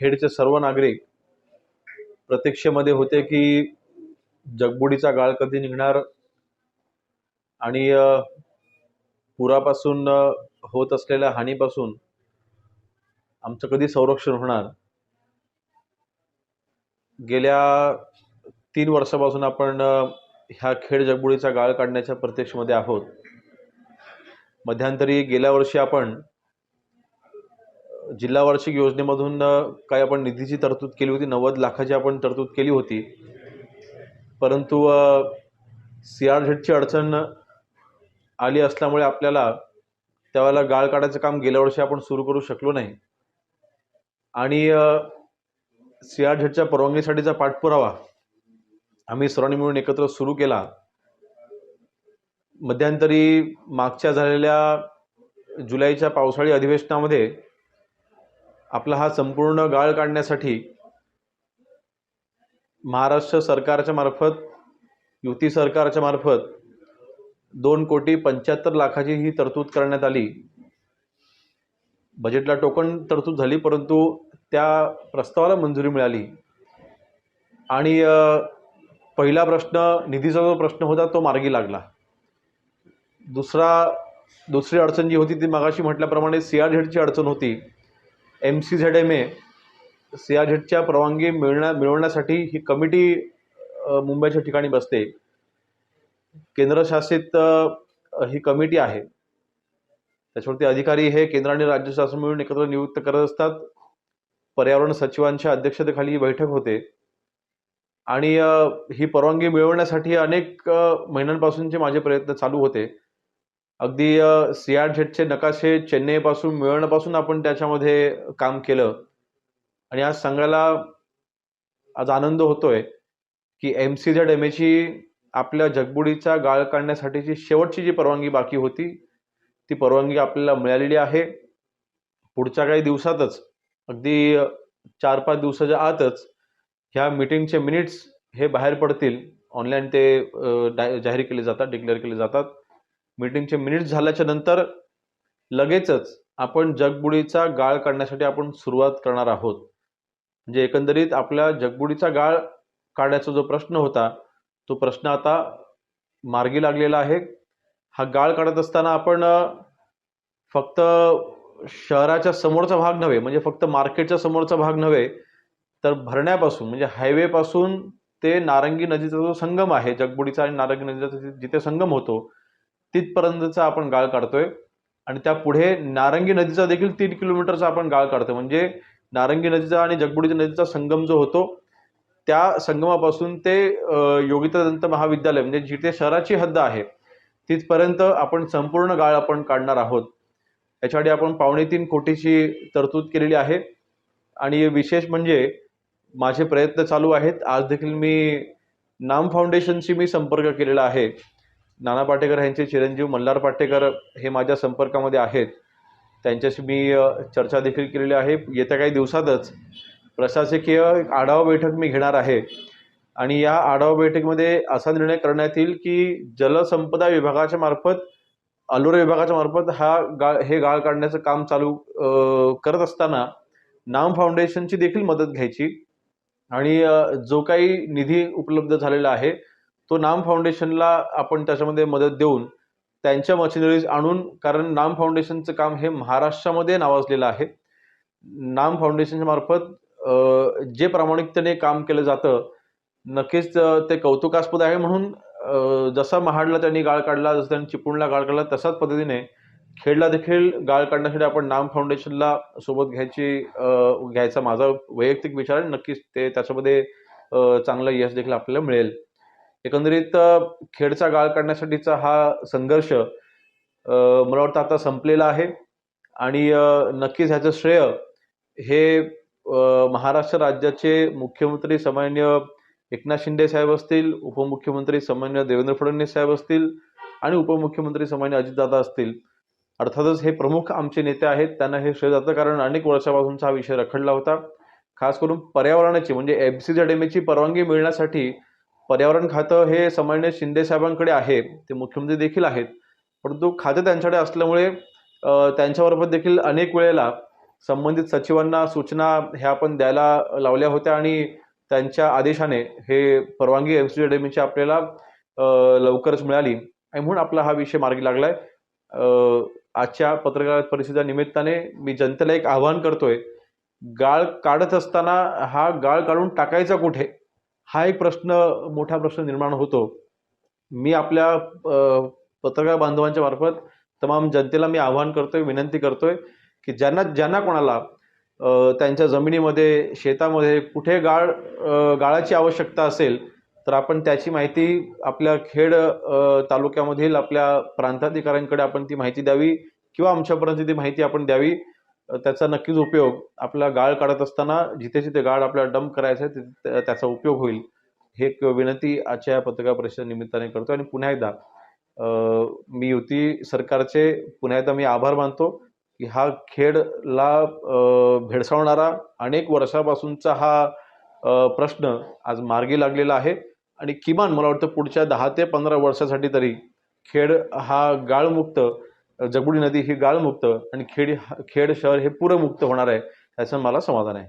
खेडचे सर्व नागरिक प्रतीक्षेमध्ये होते की जगबुडीचा गाळ कधी निघणार आणि पुरापासून होत असलेल्या हानीपासून आमचं कधी संरक्षण होणार? गेल्या तीन वर्षापासून आपण ह्या खेड जगबुडीचा गाळ काढण्याच्या प्रत्यक्षमध्ये आहोत. मध्यंतरी गेल्या वर्षी आपण जिल्हा वार्षिक योजनेमधून काय काही आपण निधीची तरतूद केली होती नव्वद लाखाची आपण तरतूद केली होती. परंतु सी आर झेडची अडचण आली असल्यामुळे आपल्याला त्यावेळेला गाळ काढायचं काम गेल्या वर्षी आपण सुरू करू शकलो नाही. आणि सी आर झेडच्या परवानगीसाठीचा पाठपुरावा आम्ही सर्वांनी मिळून एकत्र सुरू केला. मध्यंतरी मागच्या झालेल्या जुलैच्या पावसाळी अधिवेशनामध्ये आपला हा संपूर्ण गाळ काढण्यासाठी महाराष्ट्र सरकारच्या मार्फत युती सरकारच्या मार्फत दोन कोटी पंच्याहत्तर लाखाची ही तरतूद करण्यात आली. बजेटला टोकन तरतूद झाली परंतु त्या प्रस्तावाला मंजुरी मिळाली. आणि पहिला प्रश्न निधीचा जो प्रश्न होता तो मार्गी लागला. दुसरा दुसरी अडचण जी होती ती मगाशी म्हटल्याप्रमाणे सी आर झेडची अडचण होती. M C Z M A C R झेडच्या परवानगी मिळण्या मिळवण्यासाठी ही कमिटी मुंबईच्या ठिकाणी बसते. केंद्रशासित ही कमिटी आहे. त्याच्यावरती अधिकारी हे केंद्र आणि राज्य शासन मिळून एकत्र नियुक्त करत असतात. पर्यावरण सचिवांच्या अध्यक्षतेखाली ही बैठक होते. आणि ही परवानगी मिळवण्यासाठी अनेक महिन्यांपासूनचे माझे प्रयत्न चालू होते. अगदी सीआर झेडचे नकाशे चेन्नईपासून मिळवण्यापासून आपण त्याच्यामध्ये काम केलं. आणि आज सांगायला आज आनंद होतोय की एम सी झेड एम एची आपल्या जगबुडीचा गाळ काढण्यासाठीची शेवटची जी परवानगी बाकी होती ती परवानगी आपल्याला मिळालेली आहे. पुढच्या काही दिवसातच अगदी चार पाच दिवसाच्या आतच ह्या मीटिंगचे मिनिट्स हे बाहेर पडतील. ऑनलाईन ते जाहीर केले जातात डिक्लेअर केले जातात. मीटिंगचे मिनिट्स झाल्याच्यानंतर लगेचच आपण जगबुडीचा गाळ काढण्यासाठी आपण सुरुवात करणार आहोत. म्हणजे एकंदरीत आपल्या जगबुडीचा गाळ काढण्याचा जो प्रश्न होता तो प्रश्न आता मार्गी लागलेला आहे. हा गाळ काढत असताना आपण फक्त शहराच्या समोरचा भाग नव्हे म्हणजे फक्त मार्केटच्या समोरचा भाग नव्हे तर भरण्यापासून म्हणजे हायवेपासून ते नारंगी नदीचा जो संगम आहे जगबुडीचा आणि नारंगी नदीचा जिथे संगम होतो तिथपर्यंतचा आपण गाळ काढतोय. आणि त्या पुढे नारंगी नदीचा देखील तीन किलोमीटरचा आपण गाळ काढतोय. म्हणजे नारंगी नदीचा आणि जगबुडीच्या नदीचा संगम जो होतो त्या संगमापासून ते अ, योगिता दंत महाविद्यालय म्हणजे जिथे शहराची हद्द आहे तिथपर्यंत आपण संपूर्ण गाळ आपण काढणार आहोत. याच्यासाठी आपण पावणे तीन कोटीची तरतूद केलेली आहे. आणि विशेष म्हणजे माझे प्रयत्न चालू आहेत. आज देखील मी नाम फाउंडेशनशी मी संपर्क केलेला आहे. नाना पाटेकर यांचे चिरंजीव मल्हार पाटेकर हे माझ्या संपर्कामध्ये आहेत. त्यांच्याशी मी चर्चा देखील केलेली आहे. येत्या काही दिवसातच प्रशासकीय एक आढावा बैठक मी घेणार आहे. आणि या आढावा बैठकीमध्ये असा निर्णय करण्यात येईल की जलसंपदा विभागाच्या मार्फत अलोरा विभागाच्या मार्फत हा गाळ हे गाळ काढण्याचं काम चालू करत असताना नाम फाउंडेशनची देखील मदत घ्यायची. आणि जो काही निधी उपलब्ध झालेला आहे तो नाम फाउंडेशनला आपण त्याच्यामध्ये मदत देऊन त्यांच्या मशिनरीज आणून कारण नाम फाउंडेशनचं काम हे महाराष्ट्रामध्ये नावाजलेलं आहे. नाम फाउंडेशनच्या मार्फत जे प्रामाणिकतेने काम केलं जातं नक्कीच ते कौतुकास्पद आहे म्हणून जसा महाडला त्यांनी गाळ काढला जसं त्यांनी चिपळूणला गाळ काढला तशाच पद्धतीने खेडला देखील गाळ काढण्यासाठी आपण नाम फाउंडेशनला सोबत घ्यायची घ्यायचा माझा वैयक्तिक विचार आहे. नक्कीच ते त्याच्यामध्ये चांगलं यश देखील आपल्याला मिळेल. एकंदरीत खेडचा गाळ काढण्यासाठीचा हा संघर्ष मला वाटतं आता संपलेला आहे. आणि नक्कीच ह्याचं श्रेय हे महाराष्ट्र राज्याचे मुख्यमंत्री सामान्य एकनाथ शिंदे साहेब असतील उपमुख्यमंत्री सामान्य देवेंद्र फडणवीस साहेब असतील आणि उपमुख्यमंत्री सामान्य अजितदादा असतील. अर्थातच हे प्रमुख आमचे नेते आहेत त्यांना हे श्रेय जातं कारण अनेक वर्षापासूनचा हा विषय रखडला होता. खास करून पर्यावरणाची म्हणजे एम सी झेड एम एची परवानगी मिळण्यासाठी पर्यावरण खातं हे सन्माननीय शिंदे साहेबांकडे आहे ते मुख्यमंत्री देखील आहेत. परंतु खातं त्यांच्याकडे असल्यामुळे त्यांच्याबरोबर देखील अनेक वेळेला संबंधित सचिवांना सूचना ह्या आपण द्यायला लावल्या होत्या आणि त्यांच्या आदेशाने हे परवानगी एम सी अकॅडमीची आपल्याला लवकरच मिळाली. आणि म्हणून आपला हा विषय मार्गी लागलाय. आजच्या पत्रकार परिषदेच्या निमित्ताने मी जनतेला एक आवाहन करतोय गाळ काढत असताना हा गाळ काढून टाकायचा कुठे? हा एक प्रश्न मोठा प्रश्न निर्माण होतो. मी आपल्या पत्रकार बांधवांच्या मार्फत तमाम जनतेला मी आवाहन करतोय विनंती करतोय की ज्यांना ज्यांना कोणाला त्यांच्या जमिनीमध्ये शेतामध्ये कुठे गाळ गाळाची आवश्यकता असेल तर आपण त्याची माहिती आपल्या खेड तालुक्यामधील आपल्या प्रांताधिकाऱ्यांकडे आपण ती माहिती द्यावी किंवा आमच्यापर्यंत ती माहिती आपण द्यावी. त्याचा नक्कीच उपयोग. आपला गाळ काढत असताना जिथे जिथे गाळ आपल्याला डंप करायचा आहे तिथे त्याचा उपयोग होईल. हे एक विनंती आजच्या या पत्रकार परिषद निमित्ताने करतो आणि पुन्हा एकदा मी युती सरकारचे पुन्हा एकदा मी आभार मानतो की हा खेडला भेडसावणारा अनेक वर्षापासूनचा हा प्रश्न आज मार्गी लागलेला आहे. आणि किमान मला वाटतं पुढच्या दहा ते पंधरा वर्षासाठी तरी खेड हा गाळमुक्त जगबुडी नदी ही गाळमुक्त आणि खेड खेड शहर हे पूरमुक्त होणार आहे याचं मला समाधान आहे.